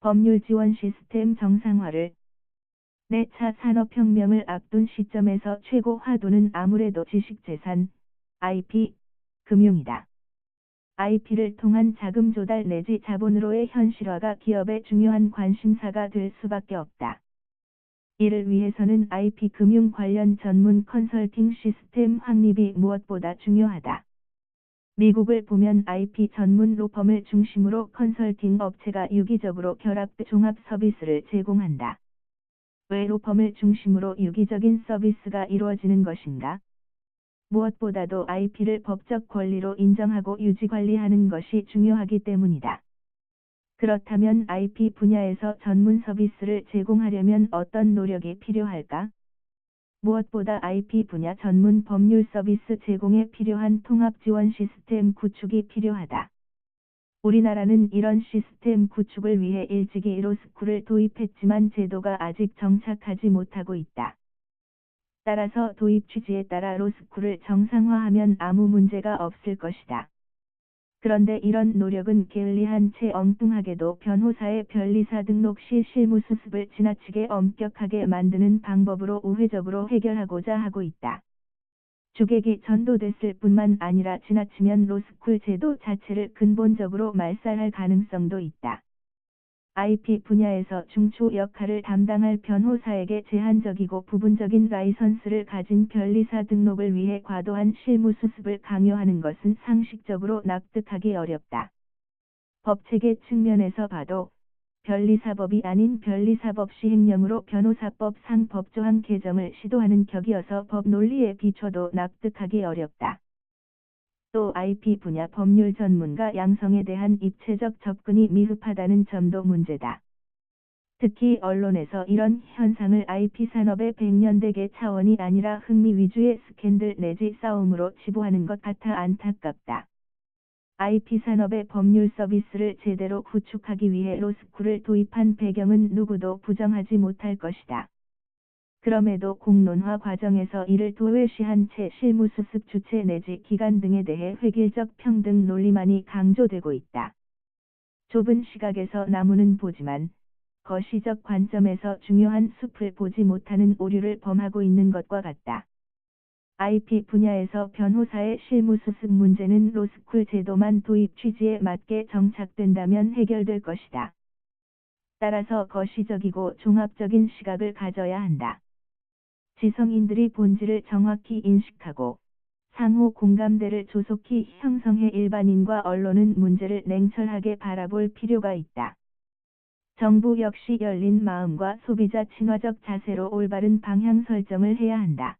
법률 지원 시스템 정상화를 4차 산업혁명을 앞둔 시점에서 최고 화두는 아무래도 지식재산, IP, 금융이다. IP를 통한 자금 조달 내지 자본으로의 현실화가 기업의 중요한 관심사가 될 수밖에 없다. 이를 위해서는 IP 금융 관련 전문 컨설팅 시스템 확립이 무엇보다 중요하다. 미국을 보면 IP 전문 로 펌을 중심으로 컨설팅 업체가 유기적으로 결합돼 종합 서비스를 제공한다. 왜 로펌을 중심으로 유기적인 서비스가 이루어지는 것인가? 무엇보다도 IP를 법적 권리로 인정하고 유지 관리하는 것이 중요하기 때문이다. 그렇다면 IP 분야에서 전문 서비스를 제공하려면 어떤 노력이 필요할까? 무엇보다 IP 분야 전문 법률 서비스 제공에 필요한 통합 지원 시스템 구축이 필요하다. 우리나라는 이런 시스템 구축을 위해 일찍이 로스쿨을 도입했지만 제도가 아직 정착하지 못하고 있다. 따라서 도입 취지에 따라 로스쿨을 정상화하면 아무 문제가 없을 것이다. 그런데 이런 노력은 게을리한 채 엉뚱하게도 변호사의 변리사 등록 시 실무 수습을 지나치게 엄격하게 만드는 방법으로 우회적으로 해결하고자 하고 있다. 주객이 전도됐을 뿐만 아니라 지나치면 로스쿨 제도 자체를 근본적으로 말살할 가능성도 있다. IP 분야에서 중추 역할을 담당할 변호사에게 제한적이고 부분적인 라이선스를 가진 변리사 등록을 위해 과도한 실무 수습을 강요하는 것은 상식적으로 납득하기 어렵다. 법체계 측면에서 봐도 변리사법이 아닌 변리사법 시행령으로 변호사법 상 법조항 개정을 시도하는 격이어서 법 논리에 비춰도 납득하기 어렵다. 또 IP 분야 법률 전문가 양성에 대한 입체적 접근이 미흡하다는 점도 문제다. 특히 언론에서 이런 현상을 IP 산업의 백년대계 차원이 아니라 흥미 위주의 스캔들 내지 싸움으로 치부하는 것 같아 안타깝다. IP 산업의 법률 서비스를 제대로 구축하기 위해 로스쿨을 도입한 배경은 누구도 부정하지 못할 것이다. 그럼에도 공론화 과정에서 이를 도외시한 채 실무수습 주체 내지 기관 등에 대해 획일적 평등 논리만이 강조되고 있다. 좁은 시각에서 나무는 보지만 거시적 관점에서 중요한 숲을 보지 못하는 오류를 범하고 있는 것과 같다. IP 분야에서 변호사의 실무수습 문제는 로스쿨 제도만 도입 취지에 맞게 정착된다면 해결될 것이다. 따라서 거시적이고 종합적인 시각을 가져야 한다. 지성인들이 본질을 정확히 인식하고 상호 공감대를 조속히 형성해 일반인과 언론은 문제를 냉철하게 바라볼 필요가 있다. 정부 역시 열린 마음과 소비자 친화적 자세로 올바른 방향 설정을 해야 한다.